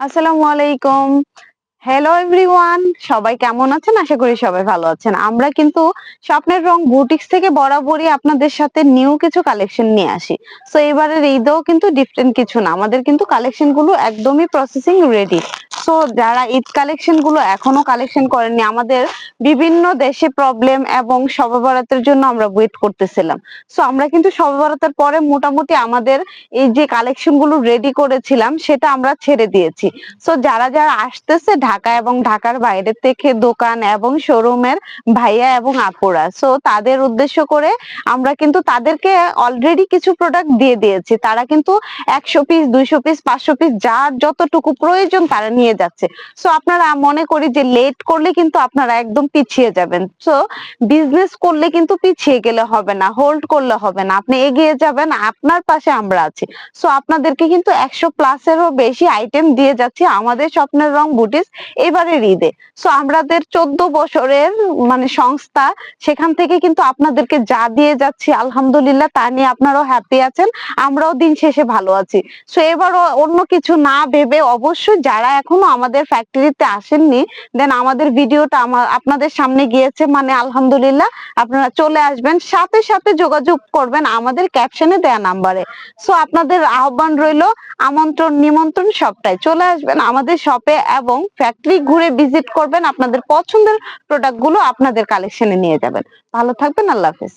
আসসালামু আলাইকুম। Hello everyone সবাই কেমন আছেন? আশা করি সবাই ভালো আছেন। আমরা কিন্তু স্বপ্নের রং বুটিক্স থেকে বরাবরই আপনাদের সাথে নিউ কিছু কালেকশন নিয়ে আসি। সো এবারের ঈদেও কিন্তু ডিফারেন্ট কিছু না। আমাদের কিন্তু কালেকশনগুলো একদমই প্রসেসিং রেডি তো যারা ঈদ কালেকশনগুলো এখনও কালেকশন করেননি, আমাদের বিভিন্ন দেশে প্রবলেম এবং শবে জন্য আমরা ওয়েট করতেছিলাম। সো আমরা কিন্তু শবে পরে মোটামুটি আমাদের এই যে কালেকশনগুলো রেডি করেছিলাম, সেটা আমরা ছেড়ে দিয়েছি। সো যারা যারা আসতেছে ঢাকা এবং ঢাকার বাইরে থেকে দোকান এবং শোরুমের ভাইয়া এবং আপুরা সো তাদের উদ্দেশ্য করে আমরা কিন্তু তাদেরকে অলরেডি কিছু প্রোডাক্ট দিয়ে দিয়েছি। তারা কিন্তু একশো পিস দুইশো পিস পাঁচশো পিস যার যতটুকু প্রয়োজন তারা নিয়ে যাচ্ছে। সো আপনারা মনে করি যে লেট করলে কিন্তু আপনারা একদম পিছিয়ে যাবেন। সো বিজনেস করলে কিন্তু পিছিয়ে গেলে হবে না হোল্ড করলে হবে না। আপনি এগিয়ে যাবেন, আপনার পাশে আমরা আছি। সো আপনাদেরকে কিন্তু একশো প্লাসেরও বেশি আইটেম দিয়ে যাচ্ছি আমাদের স্বপ্নের রং বুটিস এবারের ঈদে। সো আমাদের চোদ্দ বছরের মানে সংস্থা, সেখান থেকে কিন্তু আপনাদেরকে যা দিয়ে যাচ্ছি, আলহামদুলিল্লাহ, তা নিয়ে আপনারাও হ্যাপি আছেন, আমরাও দিন শেষে ভালো আছি। সো এবারও অন্য কিছু না ভেবে অবশ্যই যারা এখনও আমাদের ফ্যাক্টরিতে আসেননি দেন আমাদের ভিডিওটা আমার আপনাদের সামনে গিয়েছে মানে আলহামদুলিল্লাহ আপনারা চলে আসবেন। সাথে সাথে যোগাযোগ করবেন আমাদের ক্যাপশনে দেয়া নাম্বারে সো আপনাদের আহ্বান রইল, আমন্ত্রণ, নিমন্ত্রণ সবটাই। চলে আসবেন আমাদের শপে এবং ফ্যাক্টরি ঘুরে ভিজিট করবেন। আপনাদের পছন্দের প্রোডাক্টগুলো আপনাদের কালেকশনে নিয়ে যাবেন। ভালো থাকবেন, আল্লাহ হাফেজ।